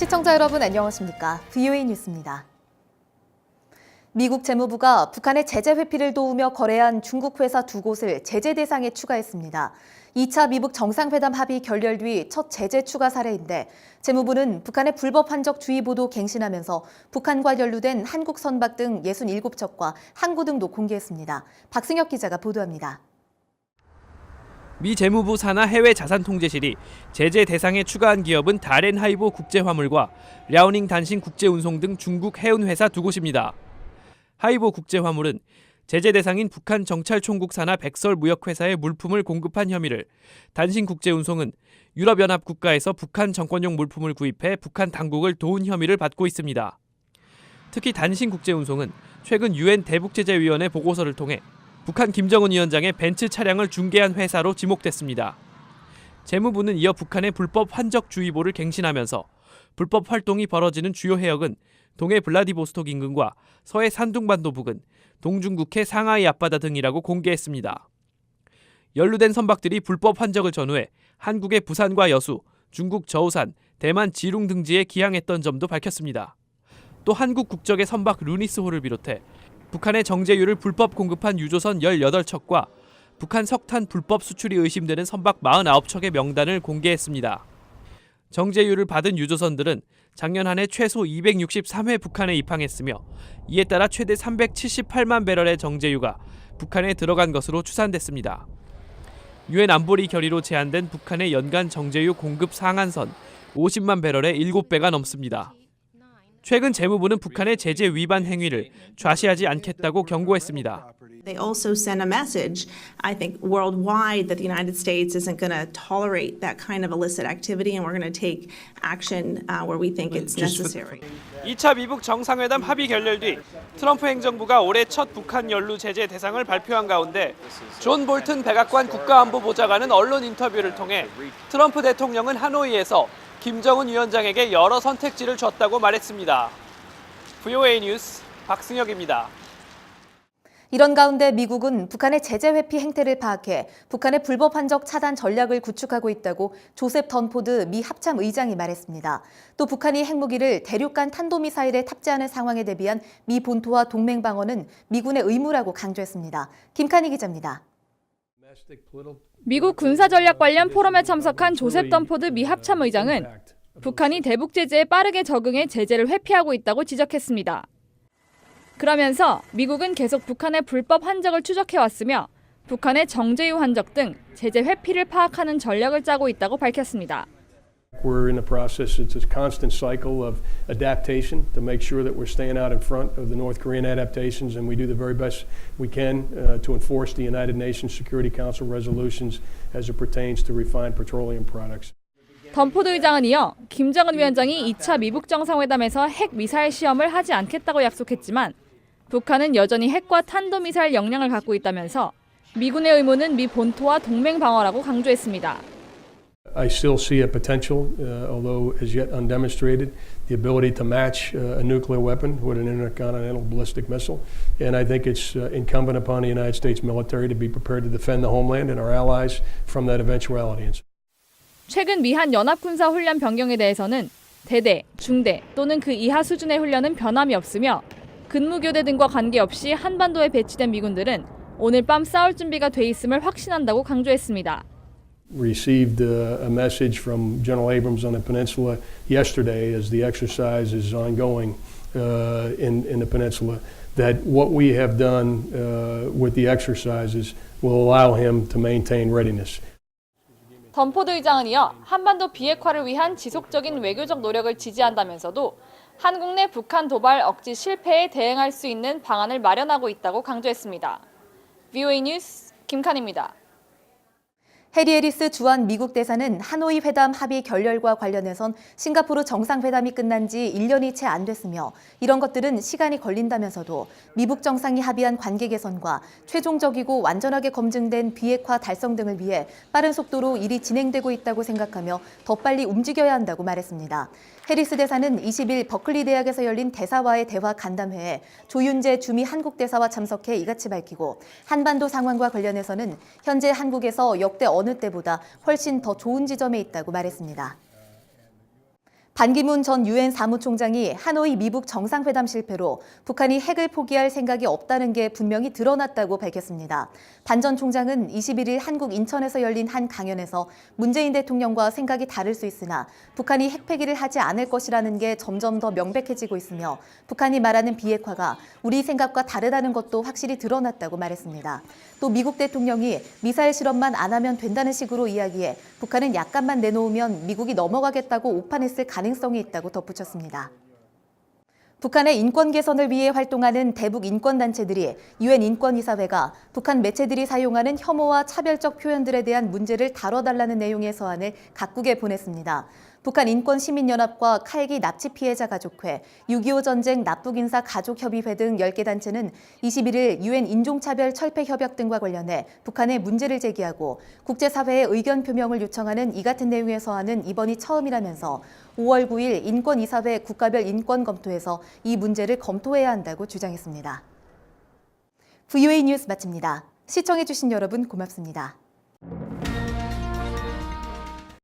시청자 여러분 안녕하십니까? VOA 뉴스입니다. 미국 재무부가 북한의 제재 회피를 도우며 거래한 중국 회사 두 곳을 제재 대상에 추가했습니다. 2차 미북 정상회담 합의 결렬 뒤 첫 제재 추가 사례인데 재무부는 북한의 불법 환적 주의보도 갱신하면서 북한과 연루된 한국 선박 등 67척과 항구 등도 공개했습니다. 박승혁 기자가 보도합니다. 미 재무부 산하 해외 자산 통제실이 제재 대상에 추가한 기업은 다렌 하이보 국제화물과 랴오닝 단신 국제운송 등 중국 해운 회사 두 곳입니다. 하이보 국제화물은 제재 대상인 북한 정찰총국 산하 백설 무역회사에 물품을 공급한 혐의를, 단신 국제운송은 유럽연합 국가에서 북한 정권용 물품을 구입해 북한 당국을 도운 혐의를 받고 있습니다. 특히 단신 국제운송은 최근 유엔 대북제재위원회 보고서를 통해 북한 김정은 위원장의 벤츠 차량을 중개한 회사로 지목됐습니다. 재무부는 이어 북한의 불법 환적 주의보를 갱신하면서 불법 활동이 벌어지는 주요 해역은 동해 블라디보스톡 인근과 서해 산둥반도 부근, 동중국해 상하이 앞바다 등이라고 공개했습니다. 연루된 선박들이 불법 환적을 전후해 한국의 부산과 여수, 중국 저우산, 대만 지룽 등지에 기항했던 점도 밝혔습니다. 또 한국 국적의 선박 루니스호를 비롯해 북한의 정제유를 불법 공급한 유조선 18척과 북한 석탄 불법 수출이 의심되는 선박 49척의 명단을 공개했습니다. 정제유를 받은 유조선들은 작년 한 해 최소 263회 북한에 입항했으며 이에 따라 최대 378만 배럴의 정제유가 북한에 들어간 것으로 추산됐습니다. 유엔 안보리 결의로 제한된 북한의 연간 정제유 공급 상한선 50만 배럴의 7배가 넘습니다. 최근 재무부는 북한의 제재 위반 행위를 좌시하지 않겠다고 경고했습니다. They also send a message, I think, worldwide that the United States isn't going to tolerate that kind of illicit activity and we're going to take action uh, where we think it's necessary. 2차 미북 정상회담 합의 결렬 뒤 트럼프 행정부가 올해 첫 북한 연루 제재 대상을 발표한 가운데 존 볼튼 백악관 국가안보보좌관은 언론 인터뷰를 통해 트럼프 대통령은 하노이에서 김정은 위원장에게 여러 선택지를 줬다고 말했습니다. VOA 뉴스 박승혁입니다. 이런 가운데 미국은 북한의 제재 회피 행태를 파악해 북한의 불법 환적 차단 전략을 구축하고 있다고 조셉 던포드 미 합참 의장이 말했습니다. 또 북한이 핵무기를 대륙간 탄도미사일에 탑재하는 상황에 대비한 미 본토와 동맹 방어는 미군의 의무라고 강조했습니다. 김칸희 기자입니다. 미국 군사 전략 관련 포럼에 참석한 조셉 던포드 미 합참 의장은 북한이 대북 제재에 빠르게 적응해 제재를 회피하고 있다고 지적했습니다. 그러면서 미국은 계속 북한의 불법 환적을 추적해 왔으며 북한의 정제유 환적 등 제재 회피를 파악하는 전략을 짜고 있다고 밝혔습니다. We're in the process, it's a constant cycle of adaptation to make sure that we're staying out in front of the North Korean adaptations, and we do the very best we can uh, to enforce the United Nations Security Council resolutions as it pertains to refined petroleum products. 던포드 의장은 이어 김정은 위원장이 2차 미북 정상회담에서 핵 미사일 시험을 하지 않겠다고 약속했지만 북한은 여전히 핵과 탄도미사일 역량을 갖고 있다면서 미군의 의무는 미 본토와 동맹 방어라고 강조했습니다. I still see a potential, uh, although as yet undemonstrated, the ability to match uh, a nuclear weapon with an intercontinental ballistic missile. And I think it's uh, incumbent upon the United States military to be prepared to defend the homeland and our allies from that eventuality. 최근 미한 연합군사 훈련 변경에 대해서는 대대, 중대 또는 그 이하 수준의 훈련은 변함이 없으며 근무교대 등과 관계없이 한반도에 배치된 미군들은 오늘 밤 싸울 준비가 돼 있음을 확신한다고 강조했습니다. received uh, a message from General Abrams on the peninsula yesterday as the exercise is ongoing uh, in, in the peninsula that what we have done uh, with the exercises will allow him to maintain readiness. 던포드 의장은 이어 한반도 비핵화를 위한 지속적인 외교적 노력을 지지한다면서도 한국 내 북한 도발 억지 실패에 대응할 수 있는 방안을 마련하고 있다고 강조했습니다. VOA 뉴스 김칸입니다. 해리 에리스 주한 미국 대사는 하노이 회담 합의 결렬과 관련해선 싱가포르 정상회담이 끝난 지 1년이 채 안 됐으며 이런 것들은 시간이 걸린다면서도 미북 정상이 합의한 관계 개선과 최종적이고 완전하게 검증된 비핵화 달성 등을 위해 빠른 속도로 일이 진행되고 있다고 생각하며 더 빨리 움직여야 한다고 말했습니다. 해리스 대사는 20일 버클리 대학에서 열린 대사와의 대화 간담회에 조윤재 주미 한국 대사와 참석해 이같이 밝히고 한반도 상황과 관련해서는 현재 한국에서 역대 어느 때보다 훨씬 더 좋은 지점에 있다고 말했습니다. 반기문 전 유엔 사무총장이 하노이 미북 정상회담 실패로 북한이 핵을 포기할 생각이 없다는 게 분명히 드러났다고 밝혔습니다. 반 전 총장은 21일 한국 인천에서 열린 한 강연에서 문재인 대통령과 생각이 다를 수 있으나 북한이 핵 폐기를 하지 않을 것이라는 게 점점 더 명백해지고 있으며 북한이 말하는 비핵화가 우리 생각과 다르다는 것도 확실히 드러났다고 말했습니다. 또 미국 대통령이 미사일 실험만 안 하면 된다는 식으로 이야기해 북한은 약간만 내놓으면 미국이 넘어가겠다고 오판했을 가능성이 있다고 덧붙였습니다. 북한의 인권 개선을 위해 활동하는 대북 인권단체들이 유엔 인권이사회가 북한 매체들이 사용하는 혐오와 차별적 표현들에 대한 문제를 다뤄달라는 내용의 서한을 각국에 보냈습니다. 북한 인권시민연합과 칼기 납치 피해자 가족회, 6.25 전쟁 납북인사 가족협의회 등 10개 단체는 21일 유엔 인종차별 철폐 협약 등과 관련해 북한에 문제를 제기하고 국제사회의 의견 표명을 요청하는 이 같은 내용의 서한은 이번이 처음이라면서 5월 9일 인권이사회 국가별 인권 검토에서 이 문제를 검토해야 한다고 주장했습니다. VOA 뉴스 마칩니다. 시청해주신 여러분 고맙습니다.